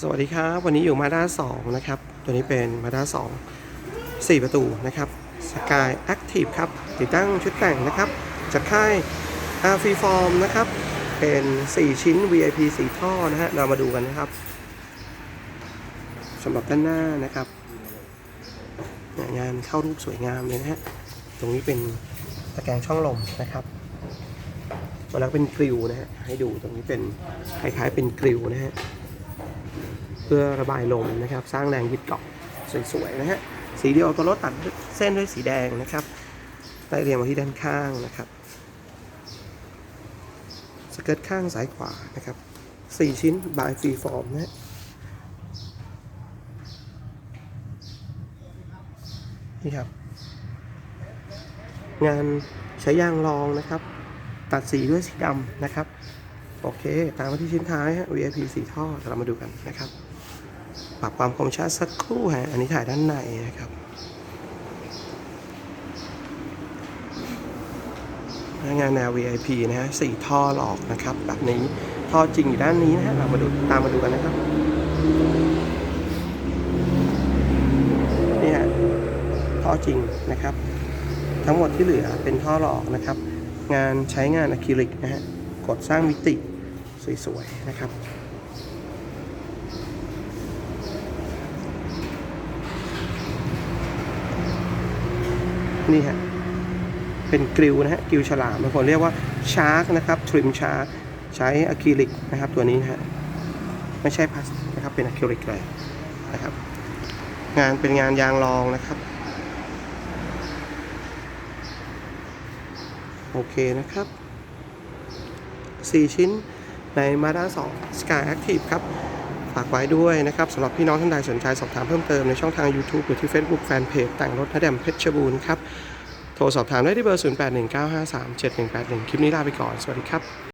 สวัสดีครับ วันนี้อยู่มาด้า2นะครับ ตัวนี้เป็นมาด้า2 4 ประตูนะครับ Sky Active ครับ ติดตั้งชุดแต่งนะครับ จากค่าย r f r e e f o r m นะครับ เป็น 4 ชิ้น VIP 4 ท่อนะฮะ เรามาดูกันนะครับสำหรับด้านหน้านะครับ งานเข้ารูปสวยงามเลยนะฮะ ตรงนี้เป็นตะแกรงช่องลมนะครับแล้วเป็นกริลนะฮะ ให้ดูตรงนี้เป็นคล้ายๆเป็นกริลนะฮะ พื่อระบายลมนะครับ สร้างแรงยึดเกาะสวยๆนะฮะสีเดียวตัวรถตัดเส้นด้วยสีแดงนะครับไล่เรียงมาที่ด้านข้างนะครับสเกิร์ตข้างซ้ายขวานะครับ4ชิ้นบายฟรีฟอร์มนะฮะนี่ครับ งานใช้ยางรองนะครับ ตัดสีด้วยสีดำนะครับ โอเค ตามมาที่ชิ้นท้ายฮะ VIP 4ท่อเรามาดูกันนะครับ ปรับความคมชัดสักครู่ฮะอันนี้ถ่ายด้านในนะครับงานแนว VIP นะฮะสี่ท่อหลอกนะครับ แบบนี้ท่อจริงอยู่ด้านนี้นะฮะเรามาดูตามมาดูกันนะครับนี่ฮะท่อจริงนะครับ ทั้งหมดที่เหลือเป็นท่อหลอกนะครับ งานใช้งานอะคริลิกนะฮะกดสร้างมิติสวยๆนะครับ นี่ฮะ เป็นกริลนะฮะกริลฉลามบางคนเรียกว่าชาร์กนะครับทริมชาร์กใช้อะคริลิกนะครับตัวนี้นะฮะไม่ใช่พลาสติกนะครับเป็นอะคริลิกเลยนะครับ งานเป็นงานยางรองนะครับ โอเคนะครับ 4 ชิ้นใน Mazda 2 Sky Active ครับ ฝากไว้ด้วยนะครับสำหรับพี่น้องท่านใดสนใจสอบถามเพิ่มเติมในช่องทาง YouTube หรือที่ Facebook Fanpage แต่งรถนะแดมเพชรบูรณ์ครับ โทรสอบถามได้ที่เบอร์ 0819537181 คลิปนี้ลาไปก่อน สวัสดีครับ